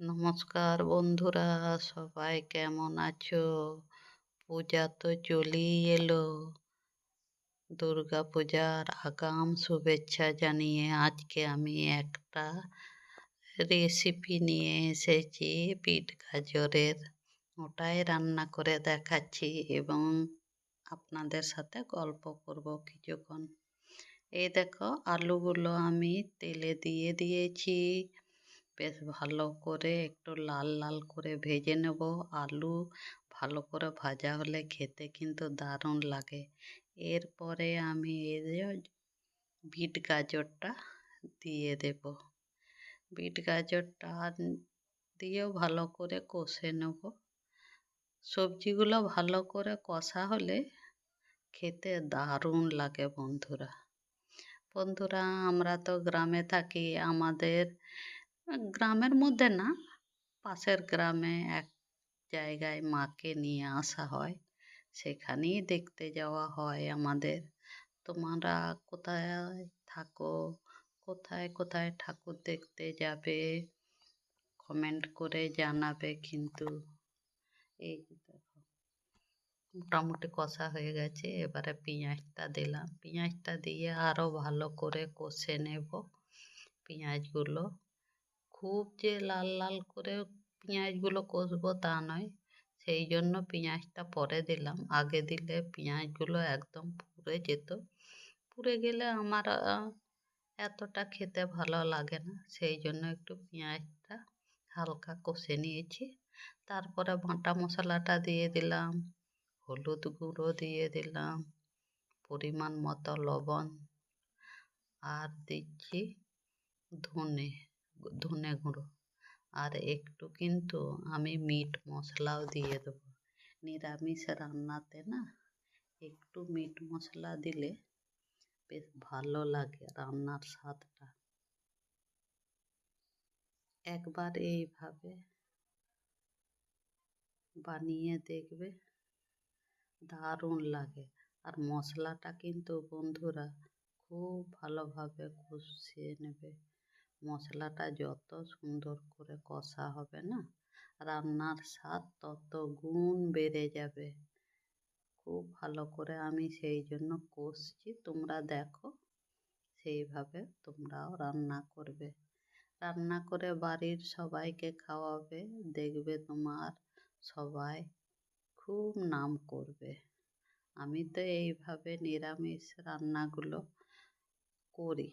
নমস্কার বন্ধুরা, সবাই কেমন আছো? পূজা তো চলেই এলো। দুর্গা পূজার আগাম শুভেচ্ছা জানিয়ে আজকে আমি একটা রেসিপি নিয়ে এসেছি, বিট গাজরের। ওটাই রান্না করে দেখাচ্ছি এবং আপনাদের সাথে গল্প করব কিছুক্ষণ। এই দেখো, আলুগুলো আমি তেলে দিয়ে দিয়েছি। বেশ ভালো করে একটু লাল লাল করে ভেজে নেব। আলু ভালো করে ভাজা হলে খেতে কিন্তু দারুণ লাগে। এরপরে আমি এই যে বিট গাজরটা দিয়ে দেব। বিট গাজরটা দিয়েও ভালো করে কষে নেব। সবজিগুলো ভালো করে কষা হলে খেতে দারুণ লাগে বন্ধুরা। বন্ধুরা, আমরা তো গ্রামে থাকি, আমাদের গ্রামের মধ্যে না, পাশের গ্রামে এক জায়গায় মাকে নিয়ে আসা হয়। সেখানেই দেখতে যাওয়া হয় আমাদের। তোমরা কোথায় থাকো? কোথায় কোথায় ঠাকুর দেখতে যাবে? কমেন্ট করে জানাবে কিন্তু। এই দেখো, মোটামুটি কষা হয়ে গেছে। এবারে পেঁয়াজটা দিলাম। পেঁয়াজটা দিয়ে আরও ভালো করে কষে নেব। পেঁয়াজগুলো খুব যে লাল লাল করে পেঁয়াজগুলো কষবো তা নয়, সেই জন্য পেঁয়াজটা পরে দিলাম। আগে দিলে পেঁয়াজগুলো একদম পুড়ে যেত। পুড়ে গেলে আমার এতটা খেতে ভালো লাগে না, সেই জন্য একটু পেঁয়াজটা হালকা কষে নিয়েছি। তারপরে বাটা মশলাটা দিয়ে দিলাম, হলুদ গুঁড়ো দিয়ে দিলাম, পরিমাণ মতো লবণ, আর দিচ্ছি ধনে। ধনে গুঁড়ো। আর একটু কিন্তু আমি মিট মশলাও দিয়ে দেবো। নিরামিষ রান্নাতে না একটু মিট মশলা দিলে বেশ ভালো লাগে রান্নার স্বাদটা। একবার এইভাবে বানিয়ে দেখবে দারুণ লাগে। আর মশলাটা কিন্তু বন্ধুরা খুব ভালোভাবে কষিয়ে নেবে। মশলাটা যত সুন্দর করে কষা হবে না, রান্নার স্বাদ তত গুণ বেড়ে যাবে। খুব ভালো করে আমি সেই জন্য কষছি, তোমরা দেখো। সেইভাবে তোমরাও রান্না করবে। রান্না করে বাড়ির সবাইকে খাওয়াবে, দেখবে তোমার সবাই খুব নাম করবে। আমি তো এইভাবে নিরামিষ রান্নাগুলো করি।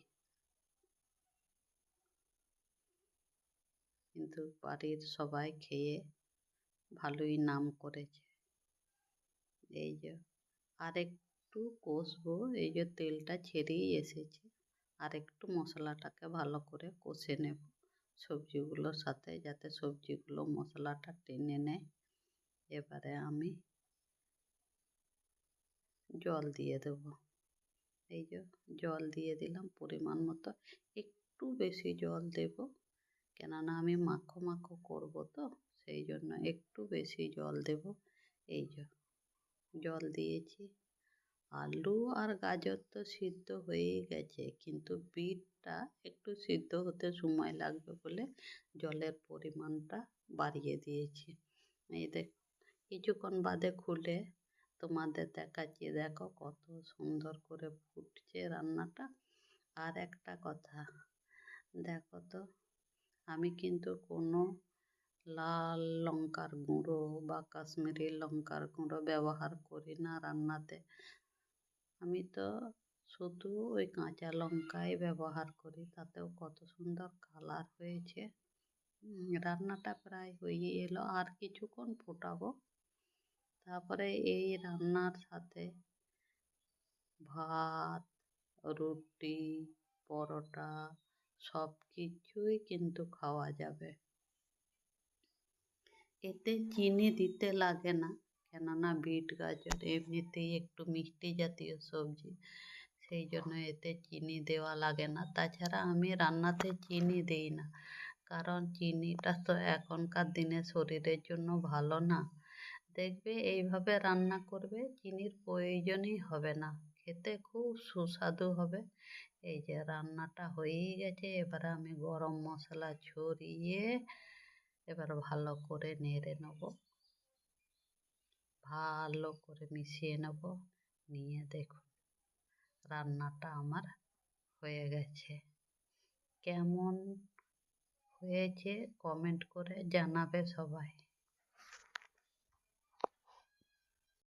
কিন্তু বাড়ির সবাই খেয়ে ভালোই নাম করেছে। এই যে আর একটু কষবো, এই যে তেলটা ছেড়েই এসেছে। আর একটু মশলাটাকে ভালো করে কষে নেব। সবজিগুলোর সাথে যাতে সবজিগুলো মশলাটা টেনে নেয়। এবারে আমি জল দিয়ে দেব। এই যে, জল দিয়ে দিলাম পরিমাণ মতো। একটু বেশি জল দেব। কেননা আমি মাখো মাখো করব তো, সেই জন্য একটু বেশি জল দেব। এই জল দিয়েছি। আলু আর গাজর তো সিদ্ধ হয়েই গেছে, কিন্তু বিটটা একটু সিদ্ধ হতে সময় লাগবে বলে জলের পরিমাণটা বাড়িয়ে দিয়েছি। এই দেখ, কিছুক্ষণ বাদে খুলে তোমাদের দেখাচ্ছি। দেখো কত সুন্দর করে ফুটছে রান্নাটা। আর একটা কথা, দেখো তো আমি কিন্তু কোনো লাল লঙ্কার গুঁড়ো বা কাশ্মীরি লঙ্কার গুঁড়ো ব্যবহার করি না রান্নাতে। আমি তো শুধু ওই কাঁচা লঙ্কাই ব্যবহার করি, তাতেও কত সুন্দর কালার হয়েছে। রান্নাটা প্রায় হয়ে এলো। আর কিছুক্ষণ ফোটাবো। তারপরে এই রান্নার সাথে ভাত, রুটি, পরোটা সব কিছুই কিন্তু খাওয়া যাবে। এতে চিনি দিতে লাগে না, কেননা বিট, গাজর এমনিতেই একটু মিষ্টি জাতীয় সবজি, সেই জন্য এতে চিনি দেওয়া লাগে না। তাছাড়া আমি রান্নাতে চিনি দিই না, কারণ চিনিটা তো এখনকার দিনে শরীরের জন্য ভালো না। দেখবে এইভাবে রান্না করবে, চিনির প্রয়োজনই হবে না। খেতে খুব সুস্বাদু হবে। এই যে রান্নাটা হয়েই গেছে, এবারে আমি গরম মশলা ছড়িয়ে এবার ভালো করে নেড়ে নেব। ভালো করে মিশিয়ে নেব। নিয়ে দেখুন, রান্নাটা আমার হয়ে গেছে। কেমন হয়েছে কমেন্ট করে জানাবে সবাই।